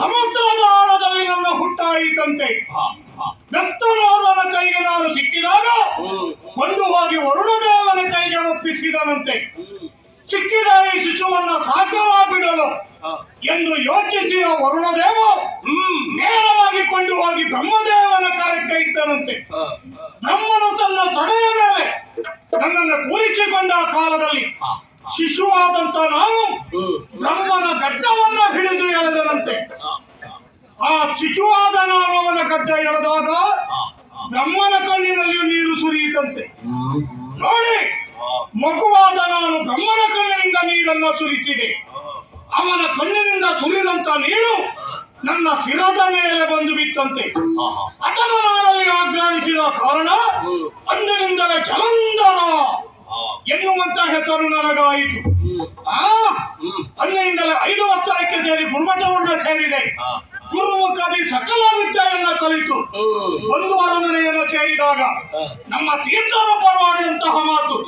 ಸಮುದ್ರದ ಆಳದಲ್ಲಿ ನನ್ನ ಹುಟ್ಟಾಯಿತಂತೆ. ಬೆಸ್ತನಾದವನ ಕೈಗೆ ನಾನು ಸಿಕ್ಕಿದಾಗ ಒಂದು ಹೋಗಿ ವರುಣದೇವನ ಕೈಗೆ ಒಪ್ಪಿಸಿದನಂತೆ. ಸಿಕ್ಕಿದ ಈ ಶಿಶುವನ್ನ ಸಾಕವಾಗಿಡಲು ಎಂದು ಯೋಚಿಸಿದ ವರುಣದೇವ ನೇರವಾಗಿ ಕೊಂಡು ಹೋಗಿ ಬ್ರಹ್ಮದೇವನ ಕರಕ್ಕೆ ಇದ್ದನಂತೆ ಬ್ರಹ್ಮನು ತನ್ನ ತೊಡೆಯ ಮೇಲೆ ನನ್ನನ್ನು ಕೂರಿಸಿಕೊಂಡ ಕಾಲದಲ್ಲಿ ಶಿಶುವಾದಂತ ನಾನು ಬ್ರಹ್ಮನ ಗಡ್ಡವನ್ನ ಹಿಡಿದು ಎಳೆದನಂತೆ. ಆ ಶಿಶುವಾದ ನಾನು ಅವನ ಗಡ್ಡ ಎಳೆದಾಗ ಬ್ರಹ್ಮನ ಕಣ್ಣಿನಲ್ಲಿಯೂ ನೀರು ಸುರಿಯಿತಂತೆ. ನೋಡಿ ಮಗುವಾದ ನಾನು ಬ್ರಹ್ಮನ ಕಣ್ಣಿನಿಂದ ನೀರನ್ನ ಸುರಿಸಿದೆ. ಅವನ ಕಣ್ಣಿನಿಂದ ಸುರಿದಂತ ನೀರು ನನ್ನ ಶಿರದ ಮೇಲೆ ಬಂದು ಬಿತ್ತಂತೆ. ಅದನ್ನು ನಾನಲ್ಲಿ ಆಗ್ರಹಿಸಿದ ಕಾರಣ ಅಂದಿನಿಂದಲೇ ಜಲಂಧರ ಎನ್ನುವಂತ ಹೆಸರು ನನಗಾಯಿತು. ಆ? ಅಂದಿನಿಂದಲೇ ಐದು ಒತ್ತರಕ್ಕೆ ಸೇರಿ ಗುಣಮಟ್ಟವನ್ನು ಸೇರಿದೆ. ಗುರುಮುಖಾದಿ ಸಕಲ ವಿದ್ಯೆಯನ್ನ ಕಲಿತು. ಒಂದು ಅರಮನೆಯನ್ನು ಸೇರಿದಾಗ ನಮ್ಮ ತೀರ್ಥರು ಪರವಾದಂತಹ ಮಾತು.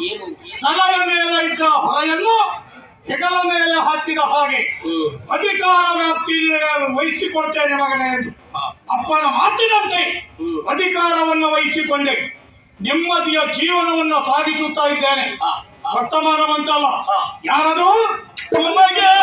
ತಲೆಯ ಮೇಲೆ ಇದ್ದ ಹೊರೆಯನ್ನು ಹೆಗಲ ಮೇಲೆ ಹಾಕಿದ ಹಾಗೆ ಅಧಿಕಾರ ವ್ಯಾಪ್ತಿ ವಹಿಸಿಕೊಡ್ತೇನೆ ಮಗನೇ ಎಂದು. ಅಪ್ಪನ ಮಾತಿನಂತೆ ಅಧಿಕಾರವನ್ನು ವಹಿಸಿಕೊಂಡೆ. ನೆಮ್ಮದಿಯ ಜೀವನವನ್ನು ಸಾಗಿಸುತ್ತಾ ಇದ್ದೇನೆ. ವರ್ತಮಾನವಂತಲ್ಲ. ಯಾರದು? ನಿಮಗೆ